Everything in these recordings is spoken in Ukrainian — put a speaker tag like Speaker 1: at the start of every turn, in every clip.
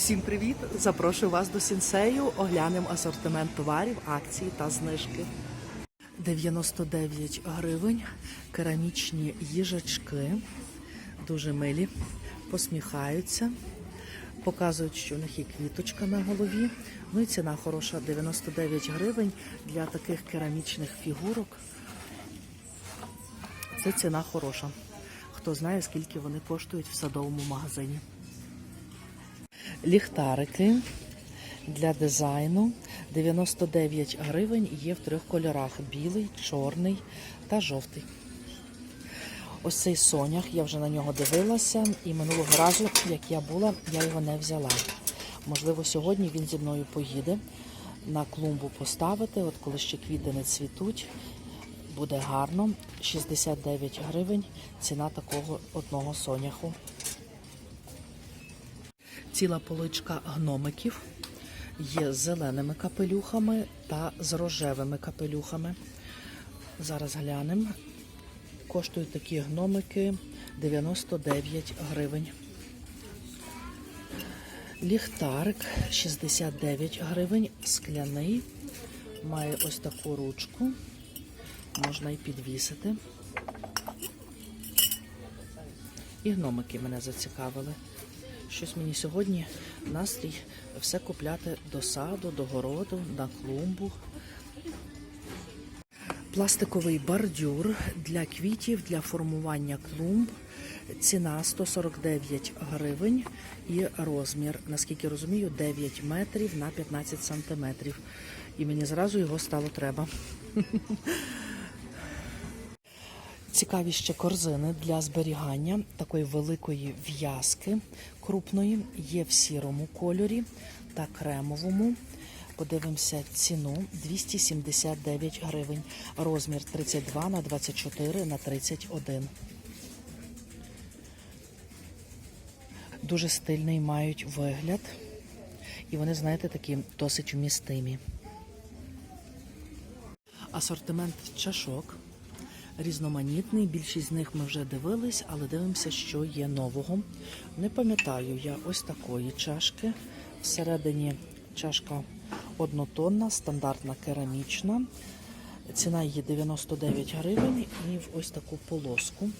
Speaker 1: Всім привіт! Запрошую вас до сінсею. Оглянемо асортимент товарів, акції та знижки. 99 гривень, керамічні їжачки, дуже милі, посміхаються, показують, що у них є квіточка на голові. Ну і ціна хороша 99 гривень для таких керамічних фігурок. Це ціна хороша. Хто знає, скільки вони коштують в садовому магазині. Ліхтарики для дизайну 99 гривень є в трьох кольорах: білий, чорний та жовтий. Ось цей сонях, я вже на нього дивилася, і минулого разу, як я була, я його не взяла. Можливо, сьогодні він зі мною поїде на клумбу поставити, от коли ще квіти не цвітуть. Буде гарно. 69 гривень ціна такого одного соняху. Ціла поличка гномиків є з зеленими капелюхами та з рожевими капелюхами. Зараз глянемо. Коштують такі гномики 99 гривень. Ліхтарик 69 гривень, скляний. Має ось таку ручку. Можна і підвісити. І гномики мене зацікавили. Щось мені сьогодні настрій все купляти до саду, до городу, на клумбу. Пластиковий бордюр для квітів, для формування клумб. Ціна 149 гривень і розмір, наскільки розумію, 9 метрів на 15 сантиметрів. І мені зразу його стало треба. Цікаві ще корзини для зберігання такої великої в'язки крупної. Є в сірому кольорі та кремовому. Подивимося ціну 279 гривень. Розмір 32 на 24 на 31. Дуже стильний мають вигляд. І вони, знаєте, такі досить вмістимі. Асортимент чашок різноманітний. Більшість з них ми вже дивились, але дивимося, що є нового. Не пам'ятаю я ось такої чашки. Всередині чашка однотонна, стандартна керамічна. Ціна її 99 гривень і в ось таку полоску.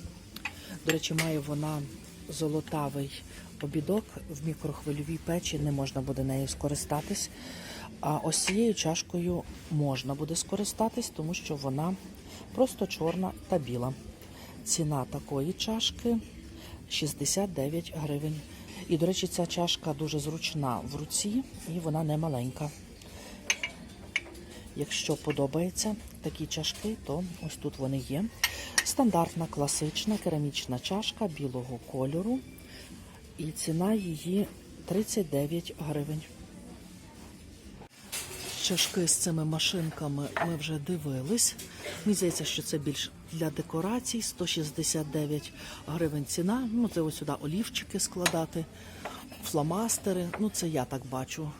Speaker 1: До речі, має вона золотавий обідок в мікрохвильовій печі, не можна буде нею скористатись. А ось цією чашкою можна буде скористатись, тому що вона просто чорна та біла. Ціна такої чашки 69 гривень. І, до речі, ця чашка дуже зручна в руці і вона не маленька. Якщо подобаються такі чашки, то ось тут вони є. Стандартна класична керамічна чашка білого кольору. І ціна її 39 гривень. Чашки з цими машинками ми вже дивились. Мені здається, що це більш для декорацій. 169 гривень ціна. Ну, це ось сюди олівчики складати, фломастери. Ну, це я так бачу.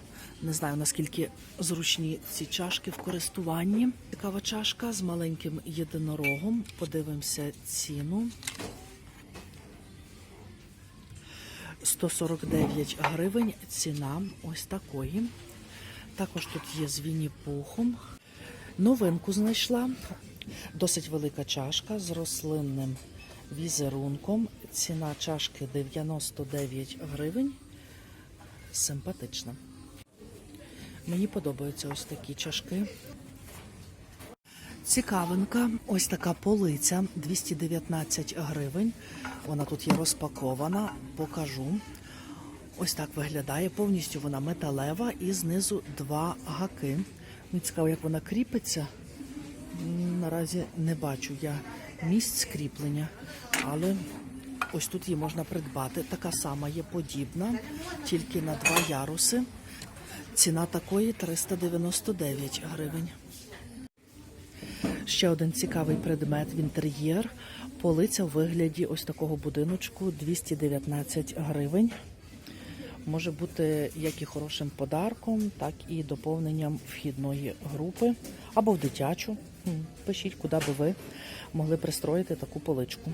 Speaker 1: Не знаю, наскільки зручні ці чашки в користуванні. Цікава чашка з маленьким єдинорогом. Подивимося ціну. 149 гривень ціна ось такої. Також тут є з Вінні-Пухом. Новинку знайшла. Досить велика чашка з рослинним візерунком. Ціна чашки 99 гривень. Симпатична. Мені подобаються ось такі чашки. Цікавинка, ось така полиця 219 гривень. Вона тут є розпакована. Покажу. Ось так виглядає. Повністю вона металева і знизу два гаки. Мені цікаво, як вона кріпиться. Наразі не бачу я місць кріплення, але ось тут її можна придбати. Така сама є подібна, тільки на два яруси. Ціна такої 399 гривень. Ще один цікавий предмет в інтер'єр. Полиця в вигляді ось такого будиночку 219 гривень. Може бути як і хорошим подарком, так і доповненням вхідної групи або в дитячу. Пишіть, куди би ви могли пристроїти таку поличку.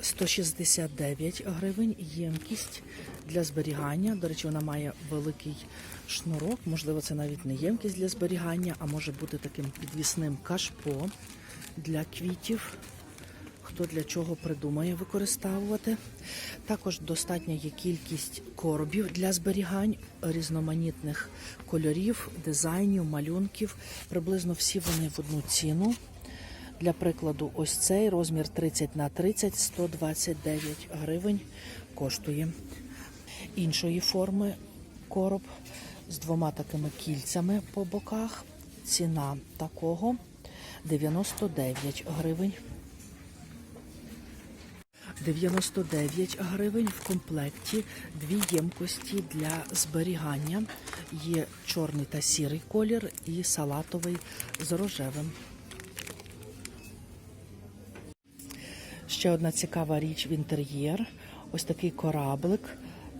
Speaker 1: 169 гривень ємкість для зберігання. До речі, вона має великий шнурок. Можливо, це навіть не ємкість для зберігання, а може бути таким підвісним кашпо для квітів. Хто для чого придумає використовувати. Також достатня є кількість коробів для зберігань різноманітних кольорів, дизайнів, малюнків. Приблизно всі вони в одну ціну. Для прикладу, ось цей розмір 30 на 30 129 гривень коштує. Іншої форми короб з двома такими кільцями по боках. Ціна такого 99 гривень. 99 гривень в комплекті дві ємкості для зберігання. Є чорний та сірий колір і салатовий з рожевим. Ще одна цікава річ в інтер'єр. Ось такий кораблик.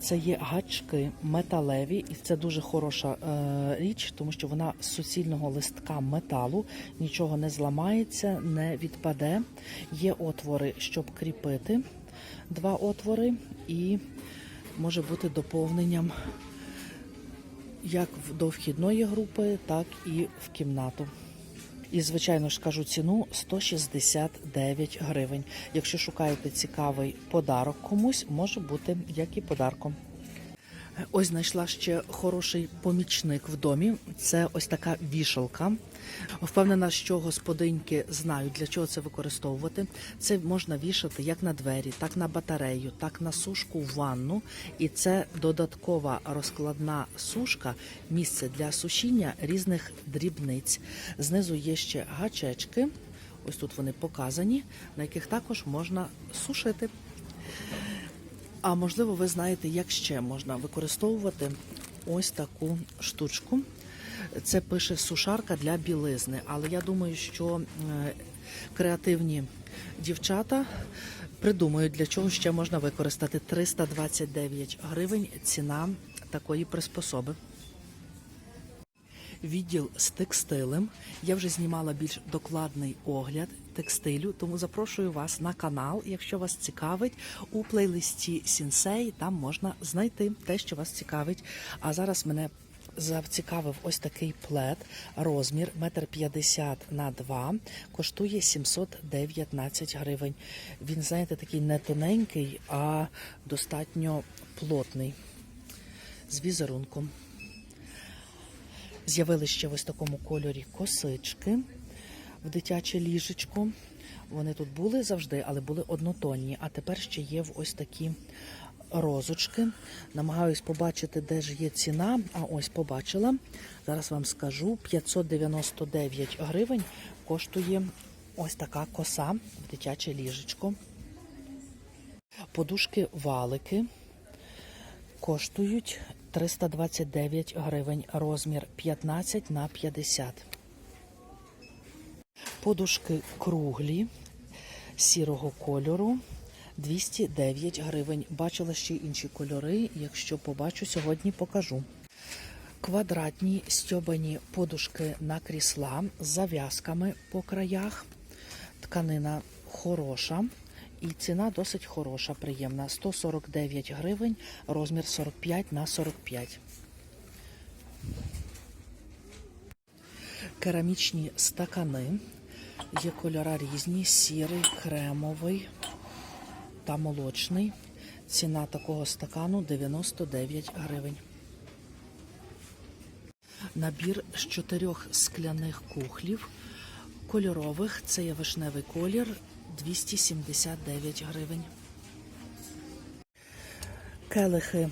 Speaker 1: Це є гачки металеві, і це дуже хороша е, річ, тому що вона з суцільного листка металу, нічого не зламається, не відпаде. Є отвори, щоб кріпити два отвори, і може бути доповненням як до вхідної групи, так і в кімнату. І, звичайно ж, кажу ціну 169 гривень. Якщо шукаєте цікавий подарок комусь, може бути як і подарком. Ось знайшла ще хороший помічник в домі. Це ось така вішалка. Впевнена, що господиньки знають, для чого це використовувати. Це можна вішати як на двері, так на батарею, так на сушку в ванну. І це додаткова розкладна сушка, місце для сушіння різних дрібниць. Знизу є ще гачечки. Ось тут вони показані, на яких також можна сушити. А можливо, ви знаєте, як ще можна використовувати ось таку штучку. Це пише сушарка для білизни. Але я думаю, що е, креативні дівчата придумають, для чого ще можна використати 329 гривень ціна такої приспособи. Відділ з текстилем. Я вже знімала більш докладний огляд текстилю, тому запрошую вас на канал. Якщо вас цікавить, у плейлисті Сінсей там можна знайти те, що вас цікавить. А зараз мене зацікавив ось такий плед, розмір 1,50 м на 2, коштує 719 гривень. Він, знаєте, такий не тоненький, а достатньо плотний з візерунком. З'явилися ще в ось такому кольорі косички в дитяче ліжечко. Вони тут були завжди, але були однотонні. А тепер ще є в ось такі розочки. Намагаюсь побачити, де ж є ціна. А ось побачила. Зараз вам скажу: 599 гривень коштує ось така коса в дитяче ліжечко. Подушки валики коштують 329 гривень, розмір 15 на 50. Подушки круглі сірого кольору 209 гривень. Бачила ще інші кольори. Якщо побачу, сьогодні покажу. Квадратні стьобані подушки на крісла з зав'язками по краях. Тканина хороша. І ціна досить хороша, приємна. 149 гривень, розмір 45 на 45. Керамічні стакани. Є кольора різні: сірий, кремовий та молочний. Ціна такого стакану 99 гривень. Набір з чотирьох скляних кухлів кольорових. Це є вишневий колір 279 гривень. Келихи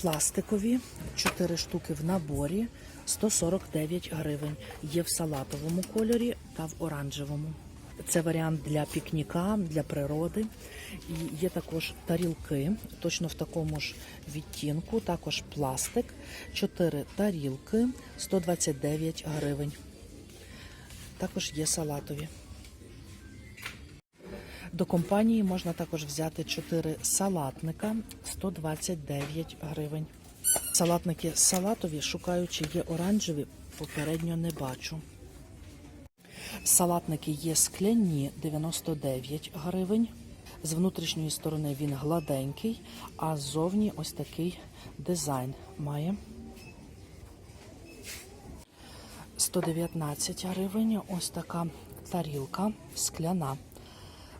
Speaker 1: пластикові, 4 штуки в наборі 149 гривень. Є в салатовому кольорі та в оранжевому. Це варіант для пікніка, для природи. І є також тарілки, точно в такому ж відтінку, також пластик. 4 тарілки 129 гривень. Також є салатові. До компанії можна також взяти 4 салатника 129 гривень. Салатники салатові, шукаючи є оранжеві, попередньо не бачу. Салатники є скляні 99 гривень. З внутрішньої сторони він гладенький, а ззовні ось такий дизайн має. 119 гривень. Ось така тарілка скляна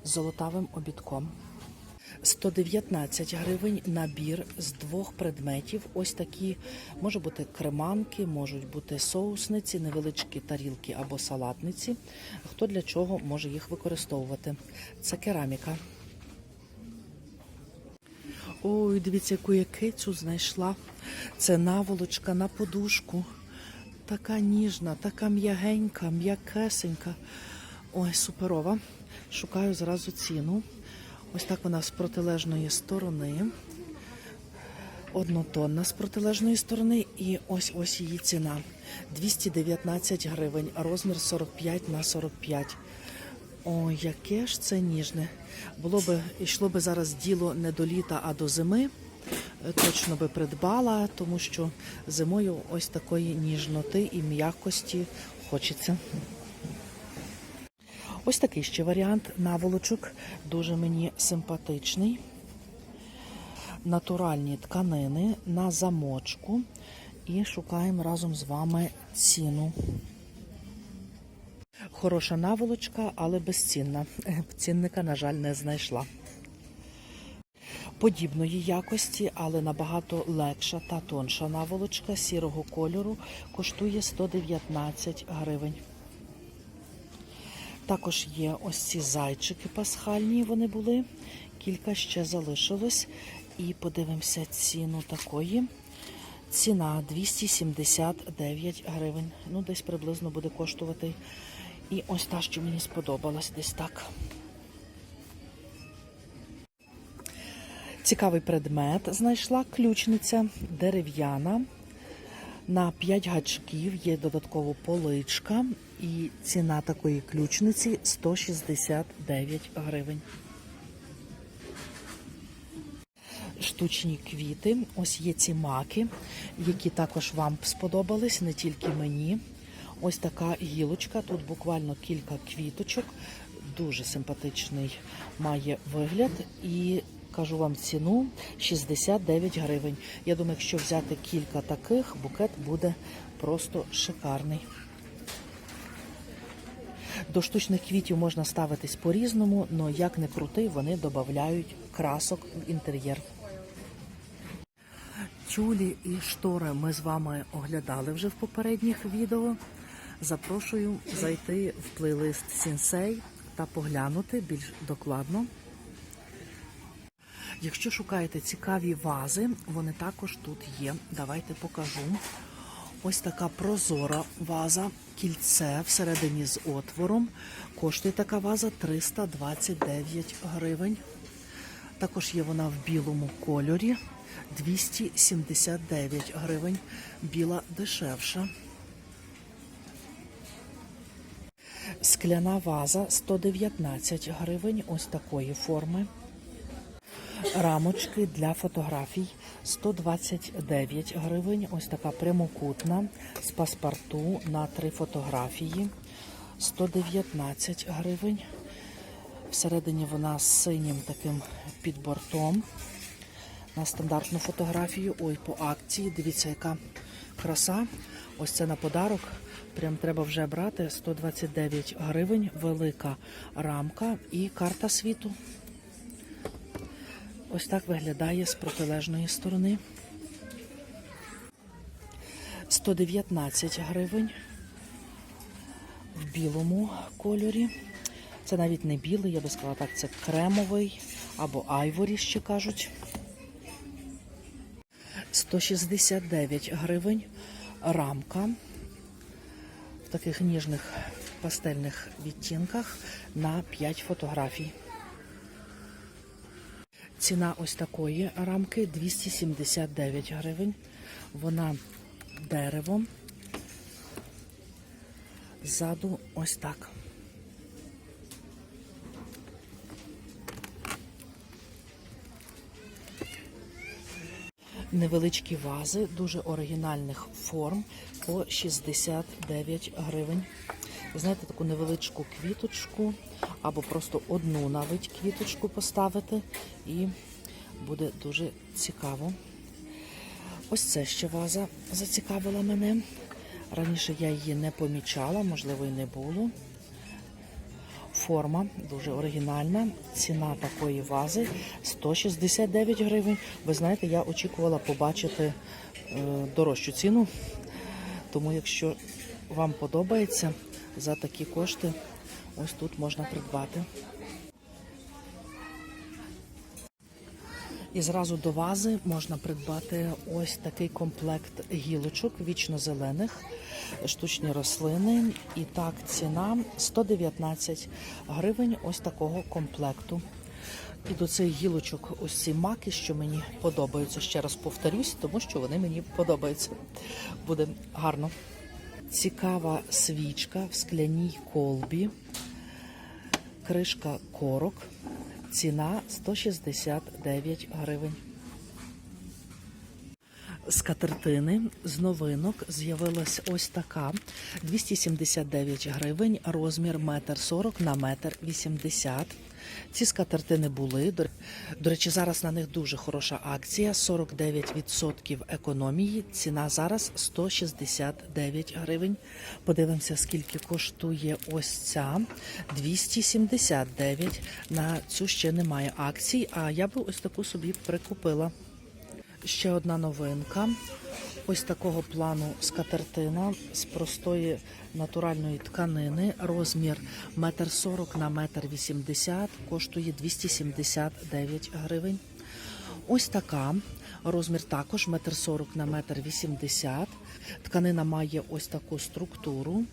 Speaker 1: золотавим обідком. 119 гривень набір з двох предметів. Ось такі може бути креманки, можуть бути соусниці, невеличкі тарілки або салатниці. Хто для чого може їх використовувати? Це кераміка. Ой, дивіться, яку я кицю знайшла. Це наволочка на подушку. Така ніжна, така м'ягенька, м'якесенька. Ой, суперова. Шукаю зразу ціну. Ось так вона з протилежної сторони. Однотонна з протилежної сторони. І ось ось її ціна. 219 гривень, розмір 45 на 45. Ой, яке ж це ніжне. Було би, йшло би зараз діло не до літа, а до зими. Е, Точно би придбала, тому що зимою ось такої ніжноти і м'якості хочеться. Ось такий ще варіант наволочок, дуже мені симпатичний. Натуральні тканини на замочку. І шукаємо разом з вами ціну. Хороша наволочка, але безцінна. Цінника, на жаль, не знайшла. Подібної якості, але набагато легша та тонша наволочка сірого кольору коштує 119 гривень. Також є ось ці зайчики пасхальні, вони були. Кілька ще залишилось. І подивимося ціну такої. Ціна 279 гривень. Ну, десь приблизно буде коштувати. І ось та, що мені сподобалась, десь так. Цікавий предмет знайшла ключниця дерев'яна. На 5 гачків є додаткова поличка, і ціна такої ключниці 169 гривень. Штучні квіти. Ось є ці маки, які також вам сподобались, не тільки мені. Ось така гілочка. Тут буквально кілька квіточок. Дуже симпатичний має вигляд. І кажу вам ціну 69 гривень. Я думаю, якщо взяти кілька таких, букет буде просто шикарний. До штучних квітів можна ставитись по-різному, але як не крути, вони додають красок в інтер'єр. Тюлі і штори ми з вами оглядали вже в попередніх відео. Запрошую зайти в плейлист Сінсей та поглянути більш докладно. Якщо шукаєте цікаві вази, вони також тут є. Давайте покажу. Ось така прозора ваза, кільце всередині з отвором. Коштує така ваза 329 гривень. Також є вона в білому кольорі 279 гривень. Біла дешевша. Скляна ваза 119 гривень. Ось такої форми. Рамочки для фотографій 129 гривень. Ось така прямокутна з паспорту на три фотографії 119 гривень. Всередині вона з синім таким підбортом. На стандартну фотографію. Ой, по акції. Дивіться, яка краса. Ось це на подарок. Прям треба вже брати 129 гривень. Велика рамка і карта світу. Ось так виглядає з протилежної сторони. 119 гривень в білому кольорі. Це навіть не білий, я би сказала так, це кремовий або айворі, ще кажуть. 169 гривень рамка в таких ніжних пастельних відтінках на 5 фотографій. Ціна ось такої рамки 279 гривень. Вона деревом. Ззаду ось так. Невеличкі вази дуже оригінальних форм по 69 гривень. Знаєте, таку невеличку квіточку, або просто одну навіть квіточку поставити, і буде дуже цікаво. Ось це ще ваза зацікавила мене. Раніше я її не помічала, можливо, і не було. Форма дуже оригінальна. Ціна такої вази 169 гривень. Ви знаєте, я очікувала побачити е, дорожчу ціну. Тому, якщо вам подобається, за такі кошти ось тут можна придбати. І зразу до вази можна придбати ось такий комплект гілочок вічно-зелених, штучні рослини. І так, ціна 119 гривень ось такого комплекту. І до цих гілочок ось ці маки, що мені подобаються. Ще раз повторюсь, тому що вони мені подобаються. Буде гарно. Цікава свічка в скляній колбі. Кришка корок. Ціна 169 гривень. З катертини з новинок з'явилась ось така 279 гривень, розмір 1,40 на 1,80 м. Ці скатертини були. До- До речі, зараз на них дуже хороша акція. 49% економії. Ціна зараз 169 гривень. Подивимося, скільки коштує ось ця 279. На цю ще немає акцій, а я би ось таку собі прикупила. Ще одна новинка. Ось такого плану скатертина з простої натуральної тканини. Розмір 1,40 на 1,80 м, коштує 279 гривень. Ось така. Розмір також 1,40 на 1,80 м. Тканина має ось таку структуру.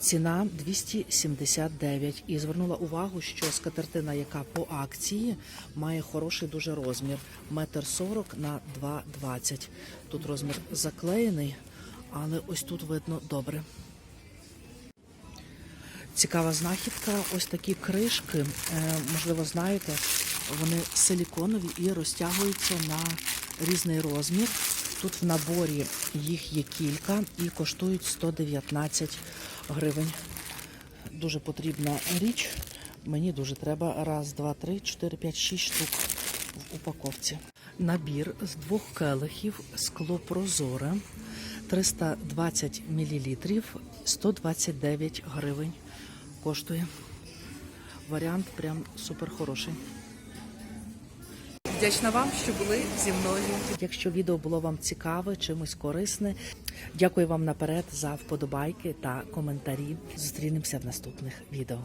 Speaker 1: Ціна 279. І звернула увагу, що скатертина, яка по акції, має хороший дуже розмір. Метр 40 на 2,20. Тут розмір заклеєний, але ось тут видно добре. Цікава знахідка. Ось такі кришки. Е, можливо, знаєте, вони силіконові і розтягуються на різний розмір. Тут в наборі їх є кілька і коштують 119 гривень. Дуже потрібна річ. Мені дуже треба. Раз, два, три, чотири, п'ять, шість штук в упаковці. Набір з двох келихів скло прозоре 320 мл, 129 гривень коштує. Варіант прям супер хороший. Вдячна вам, що були зі мною. Якщо відео було вам цікаве, чимось корисне, дякую вам наперед за вподобайки та коментарі. Зустрінемося в наступних відео.